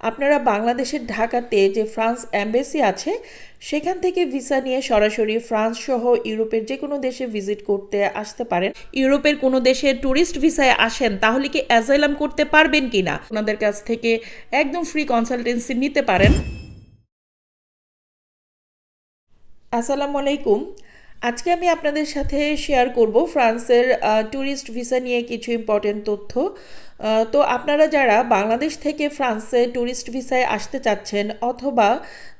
আপনারা বাংলাদেশের ঢাকাতে যে ফ্রান্স অ্যাম্বাসি আছে, সেখান থেকে ভিসা নিয়ে সরাসরি ফ্রান্স সহ ইউরোপের যে কোনো দেশে ভিজিট করতে আসতে পারেন। ইউরোপের কোনো দেশে ট্যুরিস্ট ভিসায় আসেন, তাহলে কি অ্যাজাইলাম করতে পারবেন কি না? ওনাদের কাছ থেকে একদম ফ্রি কনসালটেন্সি নিতে পারেন। আসসালামু আলাইকুম। আজকে আমি আপনাদের সাথে শেয়ার করব ফ্রান্সের ট্যুরিস্ট ভিসা নিয়ে কিছু ইম্পর্টেন্ট তথ্য। তো আপনারা যারা বাংলাদেশ থেকে ফ্রান্সে ট্যুরিস্ট ভিসায় আসতে চাচ্ছেন অথবা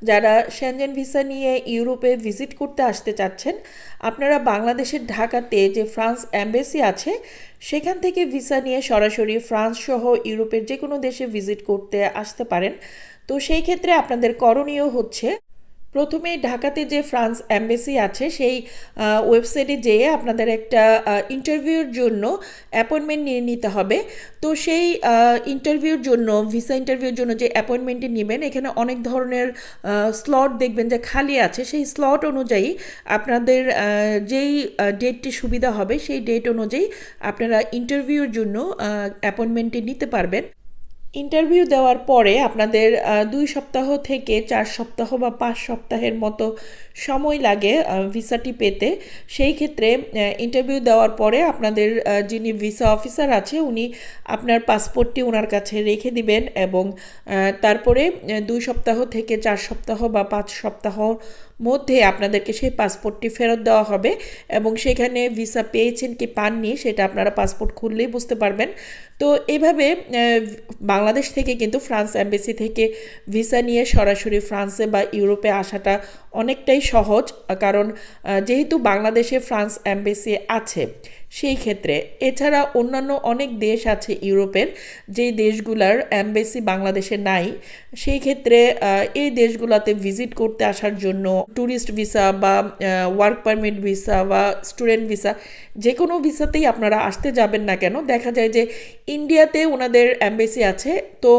যারা শ্যানজেন ভিসা নিয়ে ইউরোপে ভিজিট করতে আসতে চাচ্ছেন, আপনারা বাংলাদেশের ঢাকাতে যে ফ্রান্স অ্যাম্বাসি আছে, সেখান থেকে ভিসা নিয়ে সরাসরি ফ্রান্স সহ ইউরোপের যে কোনো দেশে ভিজিট করতে আসতে পারেন। তো সেই ক্ষেত্রে আপনাদের করণীয় হচ্ছে প্রথমে ঢাকাতে যে ফ্রান্স অ্যাম্বাসি আছে, সেই ওয়েবসাইটে যেয়ে আপনাদের একটা ইন্টারভিউর জন্য অ্যাপয়েন্টমেন্ট নিয়ে নিতে হবে। তো সেই ইন্টারভিউর জন্য, ভিসা ইন্টারভিউর জন্য যে অ্যাপয়েন্টমেন্টটি নেবেন, এখানে অনেক ধরনের স্লট দেখবেন যে খালি আছে। সেই স্লট অনুযায়ী আপনাদের যেই ডেটটি সুবিধা হবে, সেই ডেট অনুযায়ী আপনারা ইন্টারভিউর জন্য অ্যাপয়েন্টমেন্টটি নিতে পারবেন। ইন্টারভিউ দেওয়ার পরে আপনাদের দুই সপ্তাহ থেকে চার সপ্তাহ বা পাঁচ সপ্তাহের মতো সময় লাগে ভিসাটি পেতে। সেই ক্ষেত্রে ইন্টারভিউ দেওয়ার পরে আপনাদের যিনি ভিসা অফিসার আছে উনি আপনার পাসপোর্টটি ওনার কাছে রেখে দিবেন এবং তারপরে দুই সপ্তাহ থেকে চার সপ্তাহ বা পাঁচ সপ্তাহ মধ্যে আপনাদেরকে সেই পাসপোর্টটি ফেরত দেওয়া হবে এবং সেখানে ভিসা পেয়েছেন কি পাননি সেটা আপনারা পাসপোর্ট খুললেই বুঝতে পারবেন। তো এইভাবে আহ, বাংলাদেশ থেকে কিন্তু ফ্রান্স অ্যাম্বাসি থেকে ভিসা নিয়ে সরাসরি ফ্রান্সে বা ইউরোপে আসাটা অনেকটাই সহজ, কারণ যেহেতু বাংলাদেশে ফ্রান্স অ্যাম্বাসি আছে সেই ক্ষেত্রে এছাড়া অন্যান্য অনেক দেশ আছে ইউরোপের যেই দেশগুলার অ্যাম্বাসি বাংলাদেশে নাই, সেই ক্ষেত্রে এই দেশগুলোতে ভিজিট করতে আসার জন্য ট্যুরিস্ট ভিসা বা ওয়ার্ক পারমিট ভিসা বা স্টুডেন্ট ভিসা যে কোনো ভিসাতেই আপনারা আসতে যাবেন না কেন। দেখা যায় যে ইন্ডিয়াতে ওনাদের অ্যাম্বাসি আছে, তো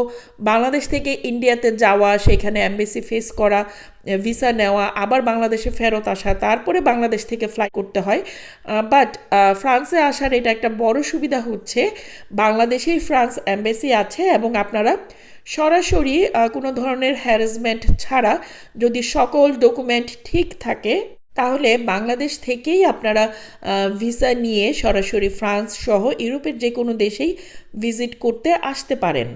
বাংলাদেশ থেকে ইন্ডিয়াতে যাওয়া, সেখানে অ্যাম্বাসি ফেস করা ভিসা নেওয়া, আবার বাংলাদেশে ফেরত আসা, তারপরে বাংলাদেশ থেকে ফ্লাই করতে হয়। বাট ফ্রান্সে আসার এটা একটা বড় সুবিধা হচ্ছে, বাংলাদেশেই ফ্রান্স অ্যাম্বাসি আছে এবং আপনারা সরাসরি কোনো ধরনের হ্যারাসমেন্ট ছাড়া যদি সকল ডকুমেন্ট ঠিক থাকে, তাহলে বাংলাদেশ থেকেই আপনারা ভিসা নিয়ে সরাসরি ফ্রান্স সহ ইউরোপের যে কোনো দেশেই ভিজিট করতে আসতে পারেন।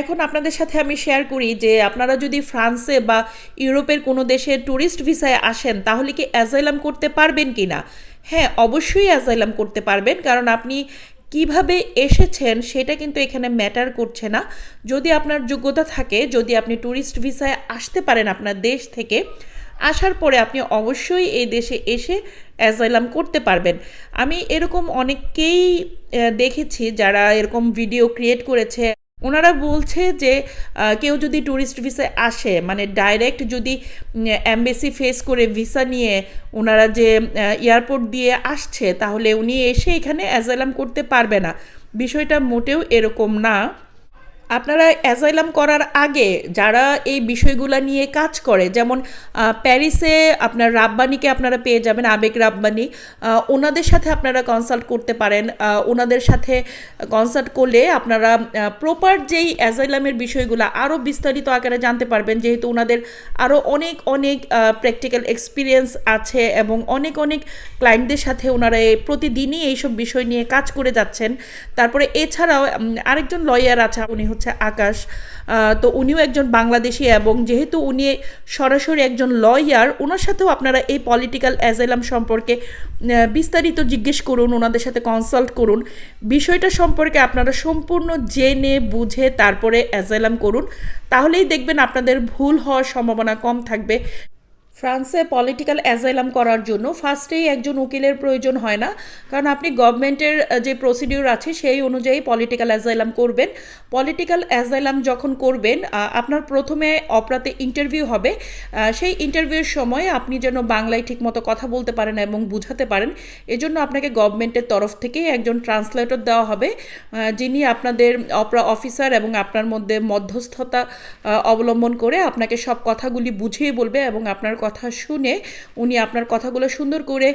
এখন আপনাদের সাথে আমি শেয়ার করি যে আপনারা যদি ফ্রান্সে বা ইউরোপের কোনো দেশে ট্যুরিস্ট ভিসায় আসেন, তাহলে কি অ্যাজাইলাম করতে পারবেন কি না? হ্যাঁ অবশ্যই অ্যাজাইলাম করতে পারবেন, কারণ আপনি কীভাবে এসেছেন সেটা কিন্তু এখানে ম্যাটার করছে না। যদি আপনার যোগ্যতা থাকে, যদি আপনি ট্যুরিস্ট ভিসায় আসতে পারেন আপনার দেশ থেকে, আসার পরে আপনি অবশ্যই এই দেশে এসে অ্যাজাইলাম করতে পারবেন। আমি এরকম অনেককেই দেখেছি যারা এরকম ভিডিও ক্রিয়েট করেছে। ওনারা বলছে যে কেউ যদি ট্যুরিস্ট ভিসায় আসে মানে ডাইরেক্ট যদি অ্যাম্বেসি ফেস করে ভিসা নিয়ে ওনারা যে এয়ারপোর্ট দিয়ে আসছে, তাহলে উনি এসে এখানে অ্যাজালাম করতে পারবে না। বিষয়টা মোটেও এরকম না। আপনারা অ্যাজাইলাম করার আগে যারা এই বিষয়গুলো নিয়ে কাজ করে, যেমন প্যারিসে আপনার রাব্বানিকে আপনারা পেয়ে যাবেন, আবেগ রাব্বানি ওনাদের সাথে আপনারা কনসাল্ট করতে পারেন ওনাদের সাথে কনসাল্ট করলে আপনারা প্রপার যেই অ্যাজাইলামের বিষয়গুলো আরও বিস্তারিত আকারে জানতে পারবেন, যেহেতু ওনাদের আরও অনেক অনেক প্র্যাকটিক্যাল এক্সপিরিয়েন্স আছে এবং অনেক অনেক ক্লায়েন্টদের সাথে ওনারা প্রতিদিনই এইসব বিষয় নিয়ে কাজ করে যাচ্ছেন। তারপরে এছাড়াও আরেকজন লয়ার আছে, উনি হচ্ছে আকাশ। তো উনিও একজন বাংলাদেশি এবং যেহেতু উনি সরাসরি একজন লয়ার ওনার সাথেও আপনারা এই পলিটিক্যাল অ্যাজাইলাম সম্পর্কে বিস্তারিত জিজ্ঞেস করুন ওনাদের সাথে কনসাল্ট করুন। বিষয়টা সম্পর্কে আপনারা সম্পূর্ণ জেনে, বুঝে তারপরে অ্যাজাইলাম করুন। তাহলেই দেখবেন আপনাদের ভুল হওয়ার সম্ভাবনা কম থাকবে। ফ্রান্সে পলিটিক্যাল অ্যাজাইলাম করার জন্য ফার্স্টেই একজন উকিলের প্রয়োজন হয় না। কারণ আপনি গভর্নমেন্টের যে প্রসিডিউর আছে, সেই অনুযায়ী পলিটিক্যাল অ্যাজাইলাম করবেন। পলিটিক্যাল অ্যাজাইলাম যখন করবেন আপনার প্রথমে অপরাতে ইন্টারভিউ হবে। সেই ইন্টারভিউর সময় আপনি যেন বাংলায় ঠিকমতো কথা বলতে পারেন এবং বুঝাতে পারেন। এজন্য আপনাকে গভর্নমেন্টের তরফ থেকে একজন ট্রান্সলেটর দেওয়া হবে। যিনি আপনাদের অপরা অফিসার এবং আপনার মধ্যে মধ্যস্থতা অবলম্বন করে আপনাকে সব কথাগুলি বুঝিয়ে বলবে এবং আপনার কথা কথা শুনে উনি আপনার কথাগুলো সুন্দর করে,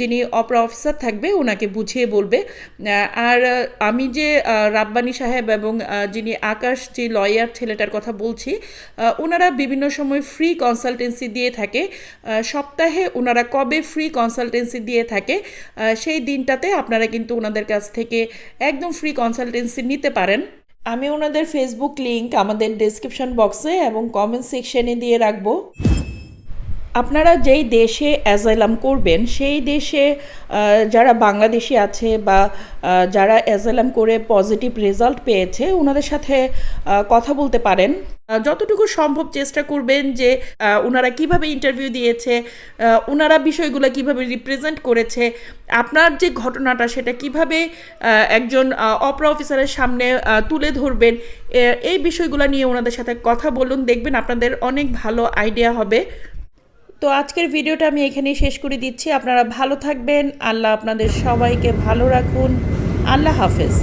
যিনি অপরা অফিসার থাকবে ওনাকে বুঝিয়ে বলবে। আর আমি যে রাব্বানি সাহেব এবং যিনি আকাশ, যে লয়ার ছেলেটার কথা বলছি ওনারা বিভিন্ন সময় ফ্রি কনসালটেন্সি দিয়ে থাকে। সপ্তাহে ওনারা কবে ফ্রি কনসালটেন্সি দিয়ে থাকে সেই দিনটাতে আপনারা কিন্তু ওনাদের কাছ থেকে একদম ফ্রি কনসালটেন্সি নিতে পারেন। আমি ওনাদের ফেসবুক লিংক আমাদের ডেসক্রিপশন বক্সে এবং কমেন্ট সেকশনে দিয়ে রাখব। আপনারা যেই দেশে অ্যাজাইলাম করবেন, সেই দেশে যারা বাংলাদেশি আছে বা যারা অ্যাজাইলাম করে পজিটিভ রেজাল্ট পেয়েছে ওনাদের সাথে কথা বলতে পারেন। যতটুকু সম্ভব চেষ্টা করবেন যে ওনারা কীভাবে ইন্টারভিউ দিয়েছে ওনারা বিষয়গুলো কীভাবে রিপ্রেজেন্ট করেছে, আপনার যে ঘটনাটা সেটা কীভাবে একজন অপরা অফিসারের সামনে তুলে ধরবেন এই বিষয়গুলো নিয়ে ওনাদের সাথে কথা বলুন, দেখবেন আপনাদের অনেক ভালো আইডিয়া হবে। তো আজকের ভিডিওটা আমি এখানেই শেষ করে দিচ্ছি। আপনারা ভালো থাকবেন। আল্লাহ আপনাদের সবাইকে ভালো রাখুন। আল্লাহ হাফেজ।